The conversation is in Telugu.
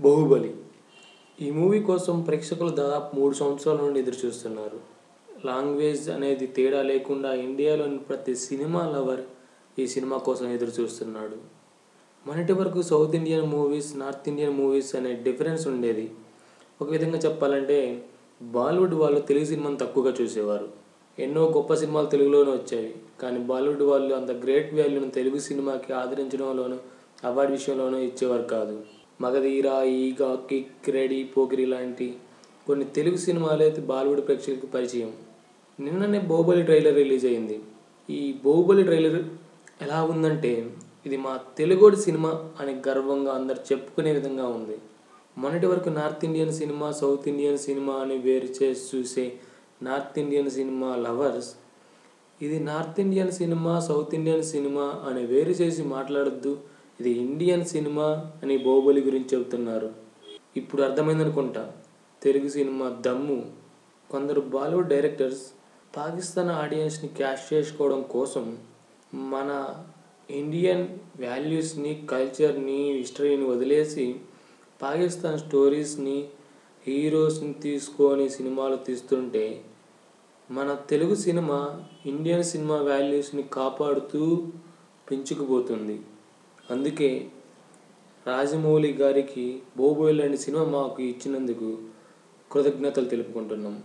బాహుబలి. ఈ మూవీ కోసం ప్రేక్షకులు దాదాపు మూడు సంవత్సరాల నుండి ఎదురు చూస్తున్నారు లాంగ్వేజ్ అనేది తేడా లేకుండా ఇండియాలోని ప్రతి సినిమా లవర్ ఈ సినిమా కోసం ఎదురు చూస్తున్నాడు మొన్నటి వరకు South Indian movies North Indian movies అనే డిఫరెన్స్ ఉండేది. ఒక విధంగా చెప్పాలంటే బాలీవుడ్ వాళ్ళు తెలుగు సినిమాను తక్కువగా చూసేవారు. ఎన్నో గొప్ప సినిమాలు తెలుగులోనే వచ్చాయి. కానీ బాలీవుడ్ వాళ్ళు అంత గ్రేట్ వాల్యూను తెలుగు సినిమాకి ఆదరించడంలోనూ అవార్డు విషయంలోనూ ఇచ్చేవారు కాదు. మగధీర ఈగా కిక్ రెడీ పోకిరి లాంటి కొన్ని తెలుగు సినిమాలు అయితే బాలీవుడ్ ప్రేక్షకులకు పరిచయం. నిన్ననే బాహుబలి ట్రైలర్ రిలీజ్ అయింది. ఈ బాహుబలి ట్రైలర్ ఎలా ఉందంటే ఇది మా తెలుగోడి సినిమా అని గర్వంగా అందరు చెప్పుకునే విధంగా ఉంది. మొన్నటి వరకు North Indian cinema South Indian cinema అని వేరు చేసి చూసే నార్త్ ఇండియన్ సినిమా లవర్స్ ఇది North Indian cinema South Indian cinema అని వేరు చేసి మాట్లాడద్దు ఇది ఇండియన్ సినిమా అని బాహుబలి గురించి చెబుతున్నారు. ఇప్పుడు అర్థమైందనుకుంటా. తెలుగు సినిమా దమ్ము. కొందరు బాలీవుడ్ డైరెక్టర్స్ పాకిస్తాన్ ఆడియన్స్ని క్యాష్ చేసుకోవడం కోసం మన ఇండియన్ వాల్యూస్ని కల్చర్ని హిస్టరీని వదిలేసి పాకిస్తాన్ స్టోరీస్ని హీరోస్ని తీసుకొని సినిమాలు తీస్తుంటే మన తెలుగు సినిమా ఇండియన్ సినిమా వాల్యూస్ని కాపాడుతూ పెంచుకుపోతుంది. అందుకే రాజమౌళి గారికి బోబోయిల్ అనే సినిమా మాకు ఇచ్చినందుకు కృతజ్ఞతలు తెలుపుకుంటున్నాం.